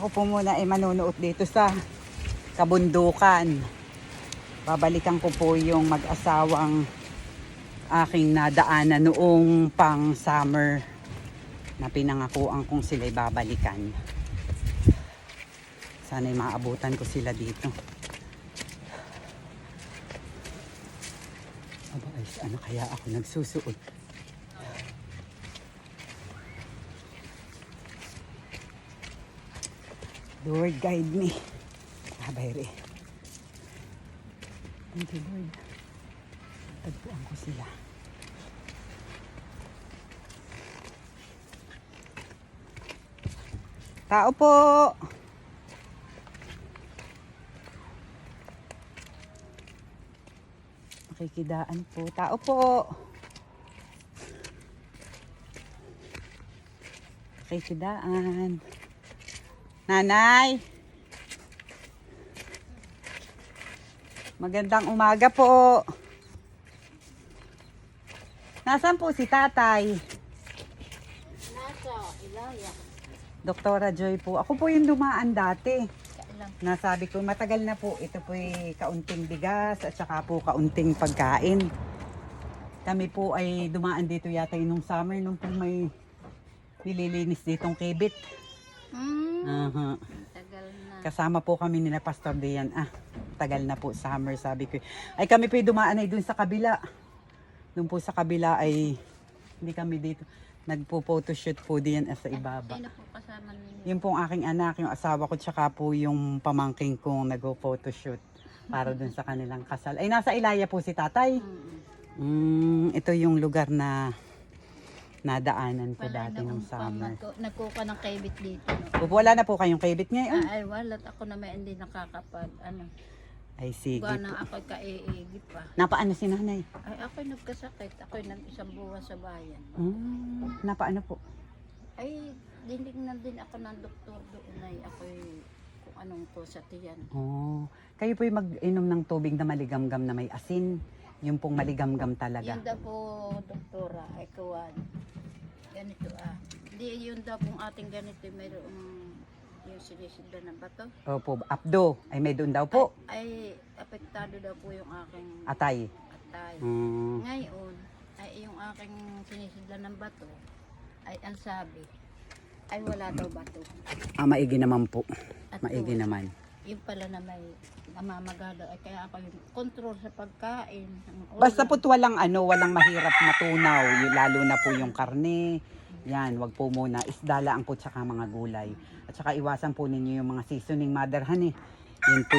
Ako po muna ay manunood dito sa kabundukan. Babalikan ko po yung mag-asawang aking nadaanan noong pang summer na pinangakuan kong sila'y babalikan. Sana'y maabutan ko sila dito. Aba, ay, ano kaya ako nagsusuot? Lord, guide me. Abay re. Thank you, Lord. Tagpuan ko sila. Tao po! Makikidaan po. Tao po! Makikidaan. Nanay! Magandang umaga po. Nasaan po si tatay? Nasa Ilaya. Doktora Joy po. Ako po yung dumaan dati. Nasabi ko, matagal na po. Ito po kaunting bigas at saka po kaunting pagkain. Kami po ay dumaan dito yata yung nung summer nung po may nililinis ditong kibit. Hmm. Aha. Tagal na. Kasama po kami nila Pastor Dian. Ah, tagal na po summer sabi ko. Ay kami po dumaan ay dun sa kabila. Doon po sa kabila ay hindi kami dito. Nagpo-photoshoot po diyan sa ibaba. Sino po kasama ninyo? Yung pong aking anak, yung asawa ko, tsaka po yung pamangking kong nag-photoshoot para dun sa kanilang kasal. Ay, nasa Ilaya po si tatay. Hmm. Mm, ito yung lugar na nadaanan ko Wala dati na nung akong summer. pamato- Nagkuka ng kaibit dito. No? Wala na po kayong kaibit ngayon. Ay, wala. Ako na may hindi nakakapag, ano, Ay, sige na po. ako kaiigip pa. Napaano si nanay? Ay, ako'y nagkasakit. Ako'y nag-isang buwan sa bayan. Mm, napaano po? Ay, dinignan din ako ng doktor doon ay ako'y kung anong po sa tiyan. Oh, kayo po yung mag-inom ng tubig na maligamgam na may asin. Yung pong maligamgam talaga. Yun daw po, doktora, ay kawan. Ganito ah. Hindi, yun daw pong ating ganito, mayroong yung sinisida ng bato. Opo, apdo. Ay, may doon daw po. Ay, apektado daw po yung aking Atay. atay. Mm, Ngayon, ay yung aking sinisidla ng bato, ay ang sabi, ay wala daw bato. ah, maigi naman po. At Maigi naman. Yung pala na may namamagada, ay kaya ako yung control sa pagkain. Basta ulam. po walang ano, walang mahirap matunaw. Lalo na po yung karne. Yan, wag po muna. Isda lang po tsaka mga gulay. At saka iwasan po ninyo yung mga seasoning motherhan eh. Yun po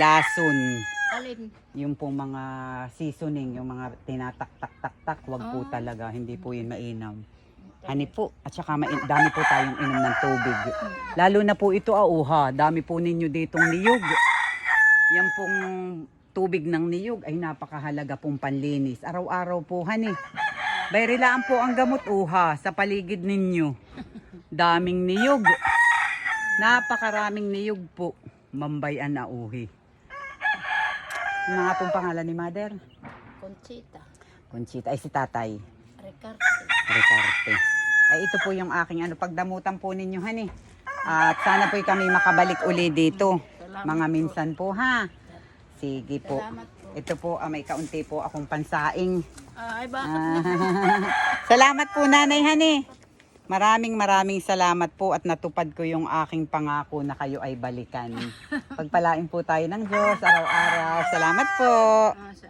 lason. Alin? Yung po mga seasoning, yung mga tinatak-tak-tak-tak, wag po Ah. talaga. Hindi po yun mainam. Hani po. At saka main, dami po tayong inom ng tubig. Lalo na po ito, auha. Dami po ninyo ditong niyog. Yan pong tubig ng niyog ay napakahalaga pong panlinis. Araw-araw po, hani. Bayrilaan po ang gamot, uha, sa paligid ninyo. Daming niyog. Napakaraming niyog po. Mambayan na uhi. Ano nga pong pangalan ni Mother? Conchita, Conchita. Ay, si tatay. Ricarte. Ay, ito po yung aking ano, pagdamutan po ninyo, hani. At sana po kami makabalik uli dito. Salamat Mga minsan po, ha. Sige po. Salamat po. Ito po, ah, may kaunti po akong pansaing. Ay, bakit Ah, salamat po, Nanay Hani. Maraming maraming salamat po at natupad ko yung aking pangako na kayo ay balikan. Pagpalain po tayo ng Diyos araw-araw. Salamat po. Ah.